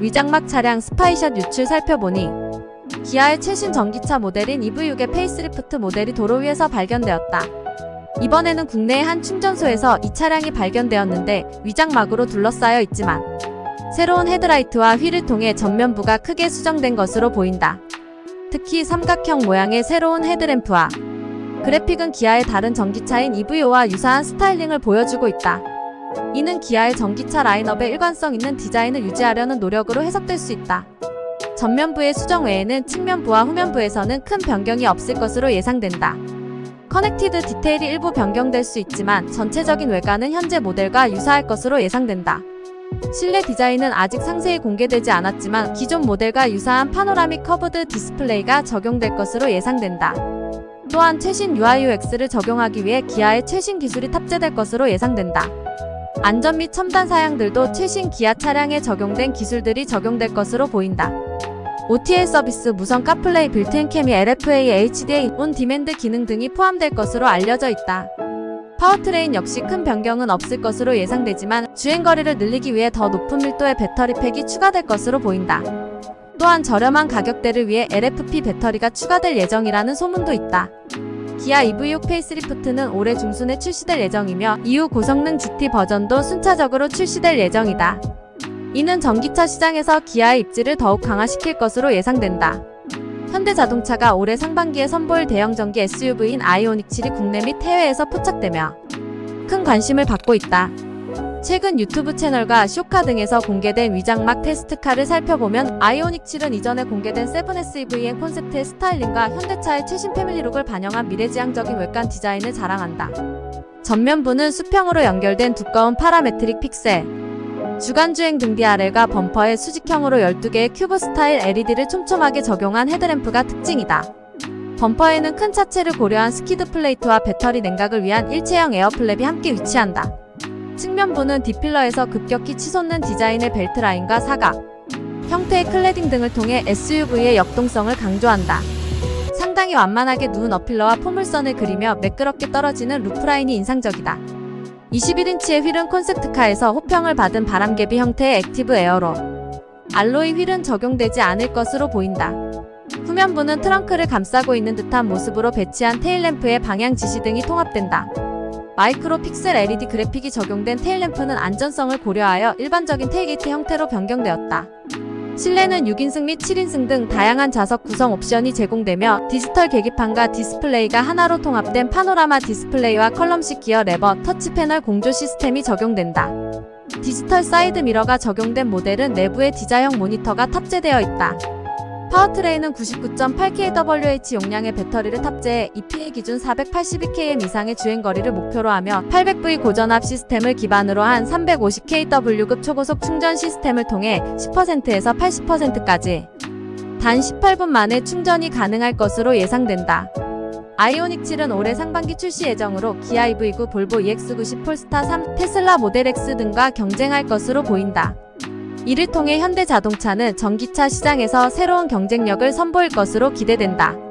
위장막 차량 스파이샷 유출 살펴보니 기아의 최신 전기차 모델인 EV6의 페이스리프트 모델이 도로 위에서 발견되었다. 이번에는 국내의 한 충전소에서 이 차량이 발견되었는데 위장막으로 둘러싸여 있지만 새로운 헤드라이트와 휠을 통해 전면부가 크게 수정된 것으로 보인다. 특히 삼각형 모양의 새로운 헤드램프와 그래픽은 기아의 다른 전기차인 EV5와 유사한 스타일링을 보여주고 있다. 이는 기아의 전기차 라인업의 일관성 있는 디자인을 유지하려는 노력으로 해석될 수 있다. 전면부의 수정 외에는 측면부와 후면부에서는 큰 변경이 없을 것으로 예상된다. 커넥티드 디테일이 일부 변경될 수 있지만 전체적인 외관은 현재 모델과 유사할 것으로 예상된다. 실내 디자인은 아직 상세히 공개되지 않았지만 기존 모델과 유사한 파노라믹 커브드 디스플레이가 적용될 것으로 예상된다. 또한 최신 UI/UX를 적용하기 위해 기아의 최신 기술이 탑재될 것으로 예상된다. 안전 및 첨단 사양들도 최신 기아 차량에 적용된 기술들이 적용될 것으로 보인다. OTA 서비스 무선 카플레이 빌트인 캠이 LFA HDA 온 디맨드 기능 등이 포함될 것으로 알려져 있다. 파워트레인 역시 큰 변경은 없을 것으로 예상되지만 주행거리를 늘리기 위해 더 높은 밀도의 배터리 팩이 추가될 것으로 보인다. 또한 저렴한 가격대를 위해 LFP 배터리가 추가될 예정이라는 소문도 있다. 기아 EV6 페이스리프트는 올해 중순에 출시될 예정이며 이후 고성능 GT 버전도 순차적으로 출시될 예정이다. 이는 전기차 시장에서 기아의 입지를 더욱 강화시킬 것으로 예상된다. 현대자동차가 올해 상반기에 선보일 대형 전기 SUV인 아이오닉 7이 국내 및 해외에서 포착되며 큰 관심을 받고 있다. 최근 유튜브 채널과 쇼카 등에서 공개된 위장막 테스트카를 살펴보면 아이오닉 7은 이전에 공개된 7SEV의 콘셉트의 스타일링과 현대차의 최신 패밀리룩을 반영한 미래지향적인 외관 디자인을 자랑한다. 전면부는 수평으로 연결된 두꺼운 파라메트릭 픽셀, 주간주행 등뒤 아래가 범퍼에 수직형으로 12개의 큐브 스타일 LED를 촘촘하게 적용한 헤드램프가 특징이다. 범퍼에는 큰 차체를 고려한 스키드 플레이트와 배터리 냉각을 위한 일체형 에어플랩이 함께 위치한다. 측면부는 디필러에서 급격히 치솟는 디자인의 벨트 라인과 사각, 형태의 클레딩 등을 통해 SUV의 역동성을 강조한다. 상당히 완만하게 누운 어필러와 포물선을 그리며 매끄럽게 떨어지는 루프라인이 인상적이다. 21인치의 휠은 콘셉트카에서 호평을 받은 바람개비 형태의 액티브 에어로 알로이 휠은 적용되지 않을 것으로 보인다. 후면부는 트렁크를 감싸고 있는 듯한 모습으로 배치한 테일램프의 방향 지시 등이 통합된다. 마이크로 픽셀 LED 그래픽이 적용된 테일램프는 안전성을 고려하여 일반적인 테일게이트 형태로 변경되었다. 실내는 6인승 및 7인승 등 다양한 좌석 구성 옵션이 제공되며 디지털 계기판과 디스플레이가 하나로 통합된 파노라마 디스플레이와 컬럼식 기어 레버 터치 패널 공조 시스템이 적용된다. 디지털 사이드 미러가 적용된 모델은 내부에 디자형 모니터가 탑재되어 있다. 파워트레인은 99.8kWh 용량의 배터리를 탑재해 EPA 기준 482km 이상의 주행거리를 목표로 하며 800V 고전압 시스템을 기반으로 한 350kW급 초고속 충전 시스템을 통해 10%에서 80%까지 단 18분 만에 충전이 가능할 것으로 예상된다. 아이오닉 7은 올해 상반기 출시 예정으로 기아 EV9, 볼보 EX90, 폴스타 3, 테슬라 모델 X 등과 경쟁할 것으로 보인다. 이를 통해 현대자동차는 전기차 시장에서 새로운 경쟁력을 선보일 것으로 기대된다.